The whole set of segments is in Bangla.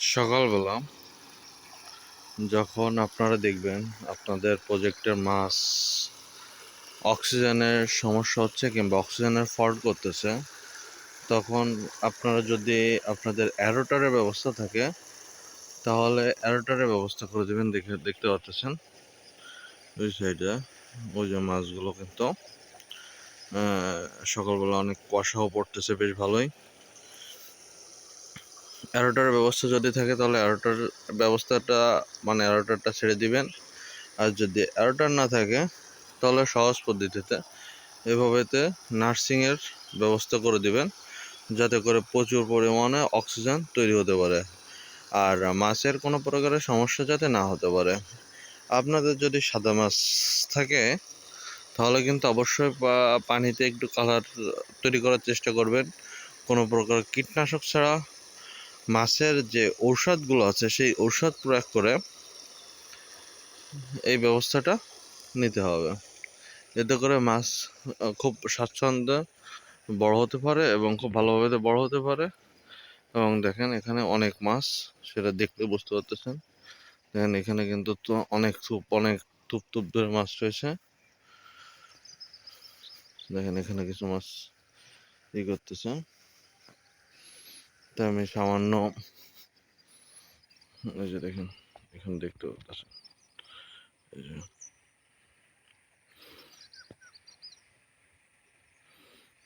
সকালবেলা যখন আপনারা দেখবেন আপনাদের প্রজেক্টের মাছ অক্সিজেনের সমস্যা হচ্ছে কিংবা অক্সিজেনের ফল্ট করতেছে, তখন আপনারা যদি আপনাদের অ্যারোটারের ব্যবস্থা থাকে, তাহলে অ্যারোটারের ব্যবস্থা করে দেবেন দেখে, দেখতে পাচ্ছেন ওই সাইডে ওই যে মাছগুলো কিন্তু সকালবেলা অনেক কুয়াশাও পড়তেছে বেশ ভালোই। অ্যারোটার ব্যবস্থা যদি থাকে, তাহলে অ্যারোটার ব্যবস্থাটা মানে অ্যারোটারটা ছেড়ে দিবেন। আর যদি অ্যারোটার না থাকে, তাহলে সহজ পদ্ধতিতে এভাবেতে নার্সিংয়ের ব্যবস্থা করে দিবেন, যাতে করে প্রচুর পরিমাণে অক্সিজেন তৈরি হতে পারে। আর মাছের কোনো প্রকারের সমস্যা যাতে না হতে পারে। আপনাদের যদি সাদা মাছ থাকে, তাহলে কিন্তু অবশ্যই পানিতে একটু কালার তৈরি করার চেষ্টা করবেন। কোনো প্রকার কীটনাশক ছাড়া মাছের যে ঔষধগুলো আছে, সেই ঔষধ প্রয়োগ করে এই ব্যবস্থাটা নিতে হবে। এতে করে মাছ খুব স্বাচ্ছন্দ্যে বড় হতে পারে এবং খুব ভালোভাবে বড় হতে পারে। এবং দেখেন এখানে অনেক মাছ, সেটা দেখলে বুঝতে পারতেছেন। দেখেন এখানে কিন্তু অনেক থুপ অনেক থুপ থুপ ধরে মাছ রয়েছে। দেখেন এখানে কিছু মাছ ই করতেছে। তাই আমি সামান্য এই যে দেখেন, এখানে দেখতে পাচ্ছেন এই যে।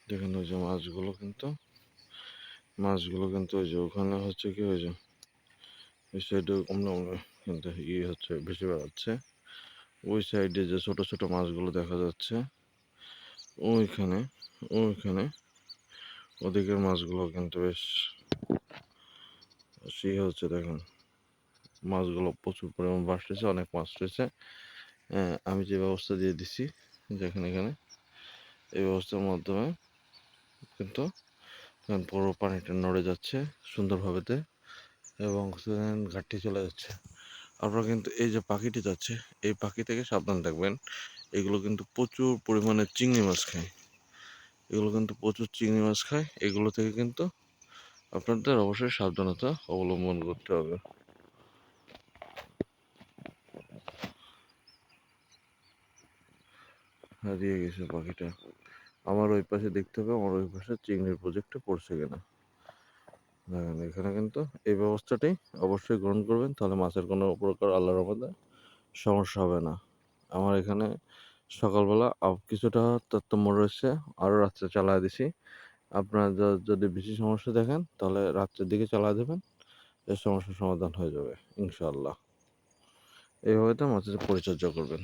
দেখেন ওই যে মাছগুলো কিন্তু মাছগুলো কিন্তু ওই যে ওখানে হচ্ছে কি ওই যে, ওই সাইডে কমলে কিন্তু ইয়ে হচ্ছে, ভেসে বেড়াচ্ছে। ওই সাইডে যে ছোট ছোট মাছগুলো দেখা যাচ্ছে, ওইখানে ওইখানে ওদিকের মাছগুলো কিন্তু বেশ সেই হচ্ছে দেখুন মাছগুলো প্রচুর পরিমাণ বাড়তেছে অনেক মাছ রয়েছে। আহ, আমি যে ব্যবস্থা দিয়ে দিছি যেখানে এখানে এই ব্যবস্থার মাধ্যমে কিন্তু পুরো পানিটা নড়ে যাচ্ছে সুন্দরভাবেতে এবং অক্সিজেন ঘাটতি চলে যাচ্ছে। আপনারা কিন্তু এই যে পাখিটি যাচ্ছে এই পাখি থেকে সাবধান থাকবেন। এগুলো কিন্তু প্রচুর পরিমাণে চিংড়ি মাছ খায়। এগুলো কিন্তু প্রচুর চিংড়ি মাছ খায়। এগুলো থেকে কিন্তু আপনাদের অবশ্যই সাবধানতা অবলম্বন করতে হবে। হারিয়ে গেছে পাখিটা। আমার ওই পাশে দেখতে হবে, আমার ওই পাশে চিংড়ির প্রজেক্টটা পড়ছে কিনা। দেখেন, এখানে কিন্তু এই ব্যবস্থাটি অবশ্যই গ্রহণ করবেন, তাহলে মাছের কোনো প্রকার আল্লাহর রহমতে সমস্যা হবে না। আমার এখানে সকালবেলা কিছুটা তারতম্য রয়েছে, আরও রাত্রে চালায় দিছি। আপনারা যদি বেশি সমস্যা দেখেন, তাহলে রাত্রের দিকে চালা দেবেন এর সমস্যার সমাধান হয়ে যাবে ইনশাল্লাহ এইভাবে তো মাছের পরিচর্যা করবেন।